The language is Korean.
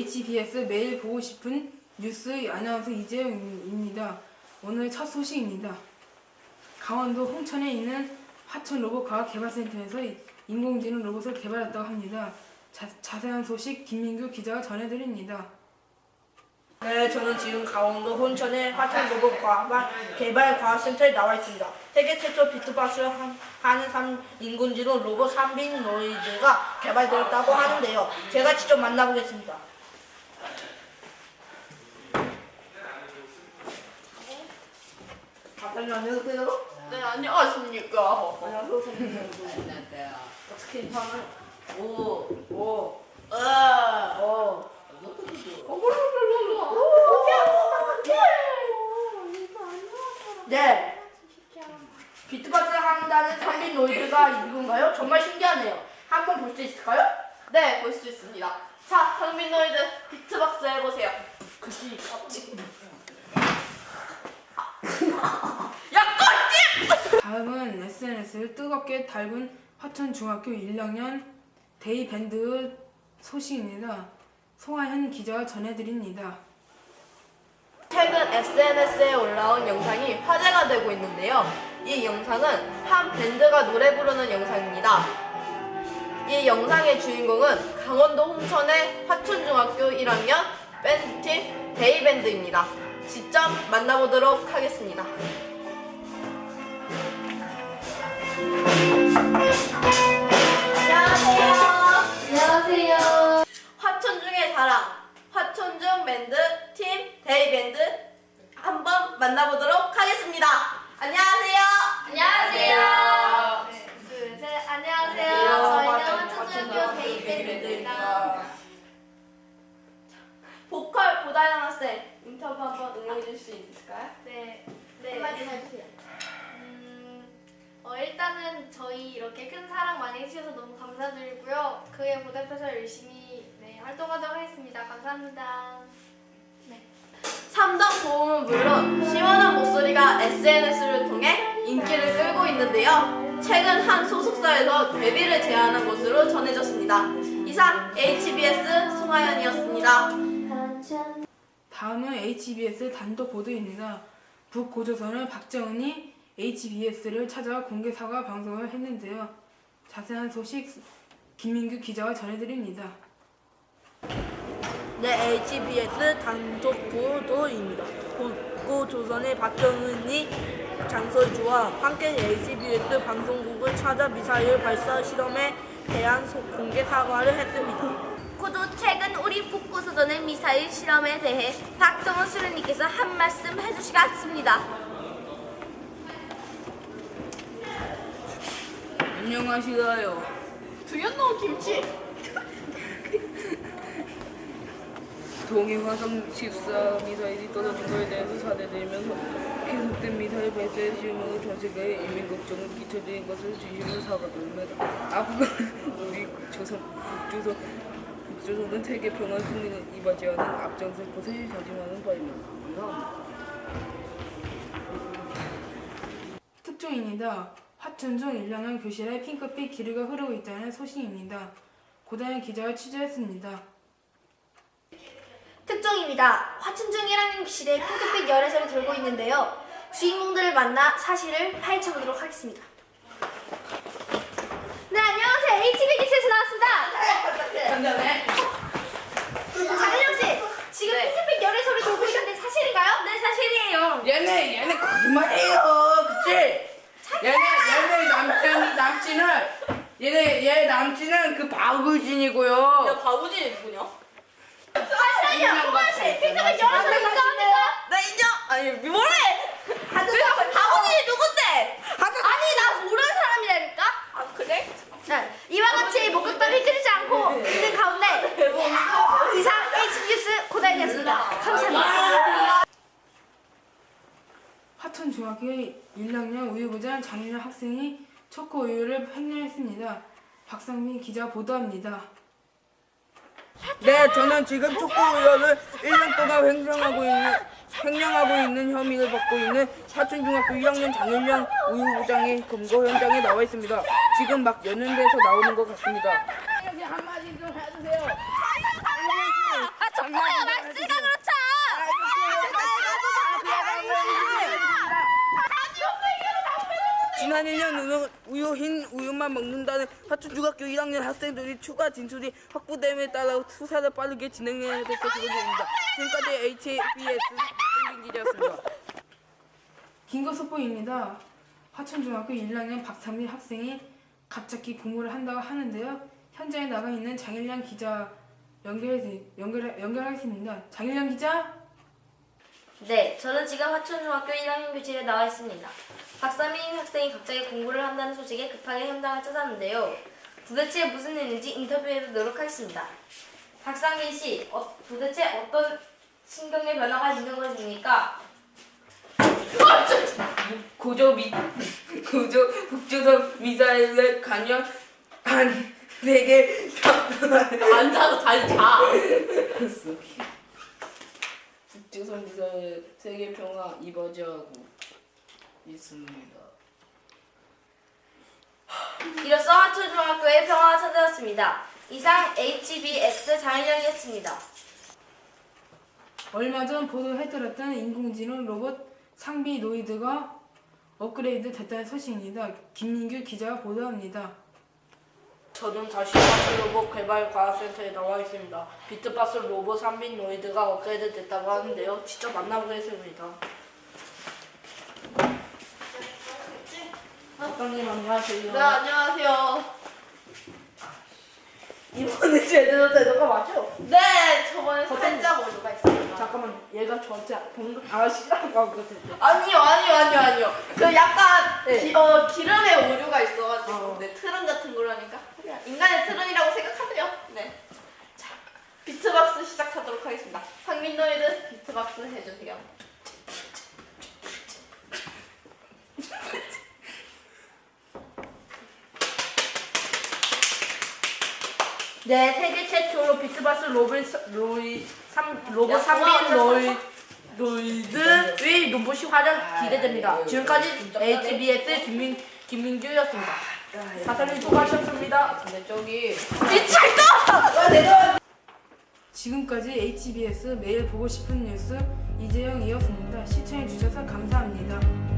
HBS 매일 보고 싶은 뉴스 아나운서 이재영입니다. 오늘 첫 소식입니다. 강원도 홍천에 있는 하천 로봇과학개발센터에서 인공지능 로봇을 개발했다고 합니다. 자, 자세한 소식 김민규 기자가 전해드립니다. 네, 저는 지금 강원도 혼천의 화천 로봇 과학 개발 과학센터에 나와 있습니다. 세계 최초 비트박스를 한- 하는 삼 인공지능 로봇 삼빈 노이즈가 개발되었다고 하는데요. 제가 직접 만나보겠습니다. 안녕하세요. 네, 안녕하십니까. 안녕하세요. 선생님. 어떻게 인사하나요? 오, 오, 아, 오. 네. 비트박스를 한다는 삼빈 노이즈가 이건가요? 정말 신기하네요. 한번 볼 수 있을까요? 네, 볼 수 있습니다. 자, 황민노이드 비트박스 해보세요. 그치. SNS를 뜨겁게 달군 화천중학교 1학년 데이밴드 소식입니다. 송하현 기자가 전해드립니다. 최근 SNS에 올라온 영상이 화제가 되고 있는데요. 이 영상은 한 밴드가 노래 부르는 영상입니다. 이 영상의 주인공은 강원도 홍천의 화천중학교 1학년 밴드팀 데이밴드입니다. 직접 만나보도록 하겠습니다. 인터뷰 한번 응해줄수 있을까요? 네. 네. 한마디 해주세요. 음, 어, 일단은 저희 이렇게 큰 사랑 많이 해주셔서 너무 감사드리고요. 그에 보답해서 열심히 네, 활동하도록 하겠습니다. 감사합니다. 네. 삼성 보험은 물론 시원한 목소리가 SNS를 통해 인기를 끌고 있는데요. 최근 한 소속사에서 데뷔를 제안한 것으로 전해졌습니다. 이상 HBS 송하연이었습니다. 다음은 HBS 단독 보도입니다. 북 고조선은 박정은이 HBS를 찾아 공개 사과 방송을 했는데요. 자세한 소식 김민규 기자가 전해드립니다. 네, HBS 단독 보도입니다. 북고 조선의 박정은이 장설주와 함께 HBS 방송국을 찾아 미사일 발사 실험에 대한 소- 공개 사과를 했습니다. 고도 최근 우리 북고소전의 미사일 실험에 대해 박정원 수련님께서 한 말씀 해주시겠습니다. 안녕하시나요? 두연노 김치. 동해화성 14 미사일이 떨어진 것에 대해서 사례들면서 계속된 미사일 발사의 실무로 전 세계에 인민 걱정을 끼쳐드린 것을 진심으로 사과드립니다. 앞으로 우리 조선 북조선 북조선은 세계 평화 승리를 이바지하는 앞장설 것을 다짐하는 바입니다. 감사합니다. 특종입니다. 화천중 1학년 교실에 핑크빛 기류가 흐르고 있다는 소식입니다. 고다현 기자가 취재했습니다. 특종입니다. 화천중 1학년 교실에 핑크빛 열애설이 돌고 있는데요. 주인공들을 만나 사실을 파헤쳐보도록 하겠습니다. 네, 안녕하세요. HB 뉴스에서 나왔습니다. 씨, 지금 네. 핑크빛 열애설이 돌고 있는데 사실인가요? 네, 사실이에요. 얘네 얘네 거짓말해요 그치? 얘네 얘네 남친 남친은 얘네 얘 남친은 그 박우진이고요 야, 바우진이 누구냐? 잠시만요, 호만 씨, 핑크빛 열애설이 인정합니까? 나 인정. 아니 뭐래? 바우진이 누군데? 아니, 나 모르는 사람이라니까? 아 그래? 네, 이와 같이 목격담이 끊이지 않고 있는 가운데 이상 HBS 고다인이었습니다. 감사합니다. 화천중학교 1학년 우유부장 장윤현 학생이 초코 우유를 횡령했습니다. 박상민 기자 보도합니다. 네, 저는 지금 초코 우유를 1년 동안 횡령하고 있는 횡령하고 있는 혐의를 받고 있는 사춘중학교 1학년 장윤영 우유부장의 검거 현장에 나와 있습니다. 지금 막 연연돼서 나오는 것 같습니다. 한마디 좀 해주세요 밥만 먹는다는 하천중학교 1학년 학생들이 추가 진술이 확보됨에 따라 수사를 빠르게 진행해야 될 것으로 보입니다. 지금까지 HBS 송민 기자였습니다. 긴급 속보입니다. 화천중학교 1학년 박상민 학생이 갑자기 공부를 한다고 하는데요. 현장에 나가 있는 장일량 기자 연결 연결 연결하겠습니다. 장일량 기자. 네, 저는 지금 화천중학교 1학년 교실에 나와 있습니다. 박사민 학생이 갑자기 공부를 한다는 소식에 급하게 현장을 찾았는데요. 도대체 무슨 일인지 인터뷰해 보도록 하겠습니다. 박상민 씨, 어, 도대체 어떤 신경의 변화가 있는 것입니까? 고조 미 고조 북조선 미사일을 관여 한 세계 앉아서 잘 자. 북조선 미사일 세계 평화 이바지하고 있습니다. 이로써 화천중학교의 평화가 찾아왔습니다. 이상 HBS 장일영이었습니다. 얼마 전 보도해드렸던 인공지능 로봇 상비 노이드가 업그레이드 됐다는 소식입니다. 김민규 기자가 보도합니다. 저는 다시 바스 로봇 개발 과학센터에 나와 있습니다. 비트바스 로봇 3빈 노이드가 업그레이드 됐다고 하는데요. 직접 만나보겠습니다. 박사님 안녕하세요. 네, 안녕하세요. 이번에 제대로 된 거가 맞죠? 네, 저번에 살짝 오류가 있습니다. 잠깐만 얘가 저한테 방금 아 싫어하고 한 거같요 아니요, 아니요, 아니요, 아니요. 그 약간 네. 기, 어, 기름에 오류가 있어가지고 어. 네, 트름 같은 거라니까 인간의 트름이라고 생각하세요. 네. 자, 비트박스 시작하도록 하겠습니다. 상민노이드 비트박스 해주세요. 네, 세계 최초로 비트바스 로봇 로이 3 로봇 야, 3빈 좋아, 로이 로이드의 로봇이 활약 기대됩니다. 지금까지 HBS 김민 김민규였습니다. 사장님 수고하셨습니다. 근데 저기 지금까지 HBS 매일 보고 싶은 뉴스 이재영이었습니다. 시청해주셔서 감사합니다.